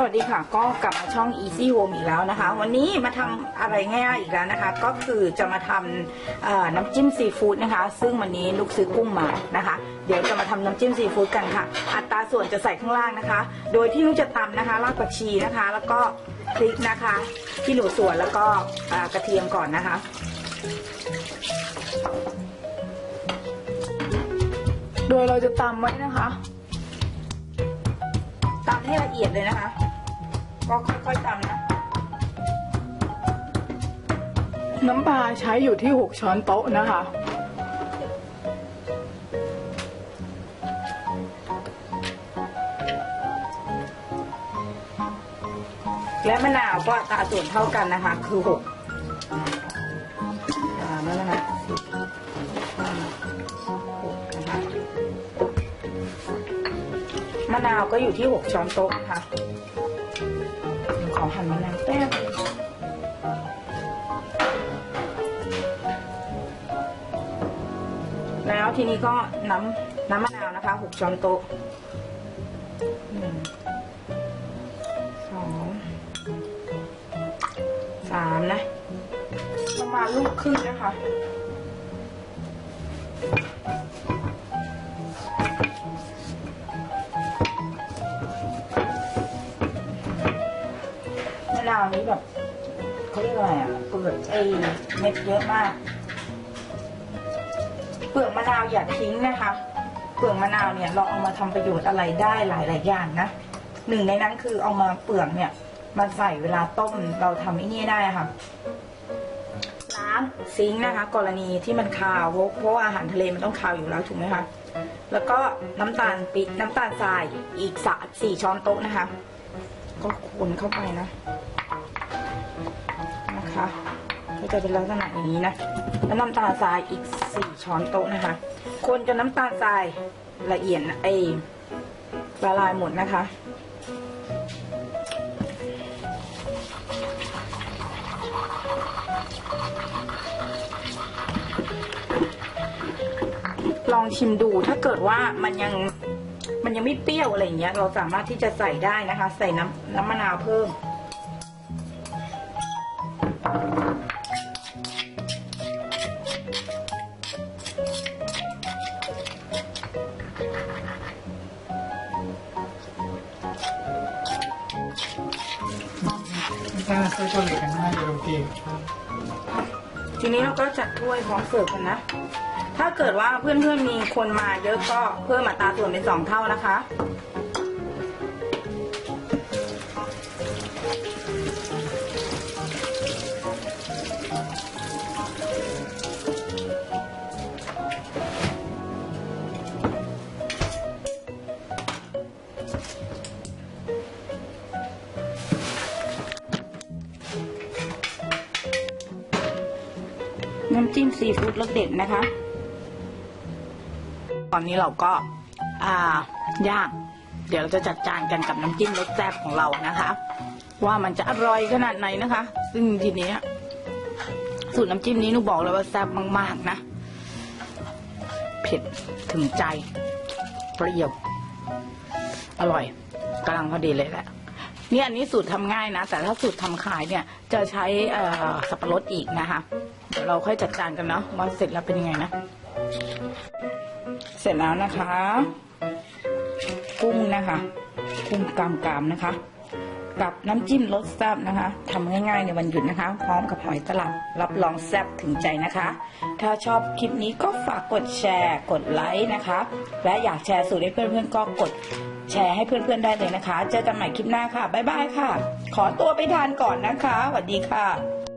สวัสดีค่ะ ก็กลับมาช่อง Easy Home อีกแล้วนะคะ วันนี้มาทำอะไรง่ายๆอีกแล้วนะคะ ก็คือจะมาทำน้ำจิ้มซีฟู้ดนะคะ ซึ่งวันนี้ลูกซื้อกุ้งมานะคะ เดี๋ยวจะมาทำน้ำจิ้มซีฟู้ดกันค่ะ อัตราส่วนจะใส่ข้างล่างนะคะ โดยที่ลูกจะตำนะคะรากผักชีนะคะ แล้วก็พริกนะคะที่หนูส่วนแล้วก็กระเทียมก่อนนะคะโดยเราจะตำไว้นะคะตำให้ละเอียดเลยนะคะ ก็ค่อยๆตำนะ น้ำปลาใช้อยู่ที่ 6 ช้อนโต๊ะนะคะ และมะนาวก็อัตราส่วนเท่ากันนะคะ คือหกตามแล้วนะคะสิบห้าหกนะคะมะนาวก็อยู่ที่หกช้อนโต๊ะนะคะเดี๋ยว ขอหั่นมะนาวแป๊บแล้วทีนี้ก็น้ำน้ำมะนาวนะคะหกช้อนโต๊ะหนึ่งสองสามนะ ประมาณลูกครึ่งนะคะ มะนาวนี้แบบเขาเรียกอะไรอะเปลือกไอ้เม็ดเยอะมาก เปลือกมะนาวอย่าทิ้งนะคะ เปลือกมะนาวเนี่ยเราเอามาทำประโยชน์อะไรได้หลายๆอย่างนะหนึ่งในนั้นคือเอามาเปลือกเนี่ยมาใส่เวลาต้มเราทำไอ้นี่ได้ค่ะล้างซิงนะคะ กรณีที่มันคาวเพราะเพราะว่าอาหารทะเลมันต้องคาวอยู่แล้วถูกไหมคะแล้วก็น้ำตาลปิน้ำตาลทรายอีกสามสี่ช้อนโต๊ะนะคะ ก็คนเข้าไปนะ นะคะ ก็จะเป็นลักษณะอย่างนี้นะแล้วน้ำตาลทรายอีกสี่ช้อนโต๊ะนะคะ คนจนน้ำตาลทรายละเอียดไอละลายหมดนะคะลองชิมดูถ้าเกิดว่ามันยังมันยังไม่เปรี้ยวอะไรอย่างเงี้ย เราสามารถที่จะใส่ได้นะคะ ใส่น้ำน้ำมะนาวเพิ่ม ถ้าซื้อตัวเล็กกันได้เลยโอเคทีนี้เราก็จัดถ้วยพร้อมเสิร์ฟกันนะ ถ้าเกิดว่าเพื่อนๆมีคนมาเยอะก็เพิ่มอัตราส่วนเป็นสองเท่านะคะ น้ำจิ้มซีฟู้ดรสเด็ดนะคะ ตอนนี้เราก็ อ่าย่างเดี๋ยวเราจะจัดจานกันกับน้ำจิ้มรสแซ่บของเรานะคะ ว่ามันจะอร่อยขนาดไหนนะคะ ซึ่งทีนี้สูตรน้ำจิ้มนี้หนูบอกเลยว่าแซ่บมากๆนะ เผ็ดถึงใจ เปรี้ยว อร่อยกำลังพอดีเลยแหละ เนี่ยอันนี้สูตรทำง่ายนะ แต่ถ้าสูตรทำขายเนี่ยจะใช้เอ่อสับปะรดอีกนะคะเดี๋ยวเราค่อยจัดการกันเนาะว่าเสร็จแล้วเป็นยังไงนะ เสร็จแล้วนะคะ กุ้งนะคะ กุ้งกามกามๆนะคะ กับน้ำจิ้มรสแซ่บนะคะทำง่ายๆในวันหยุดนะคะ พร้อมกับหอยตลับรับรองแซ่บถึงใจนะคะ ถ้าชอบคลิปนี้ก็ฝากกดแชร์ กดไลค์นะคะ และอยากแชร์สูตรให้เพื่อนๆก็กด แชร์ให้เพื่อนๆได้เลยนะคะ เจอกันใหม่คลิปหน้าค่ะ บ๊ายบายค่ะ ขอตัวไปทานก่อนนะคะสวัสดีค่ะ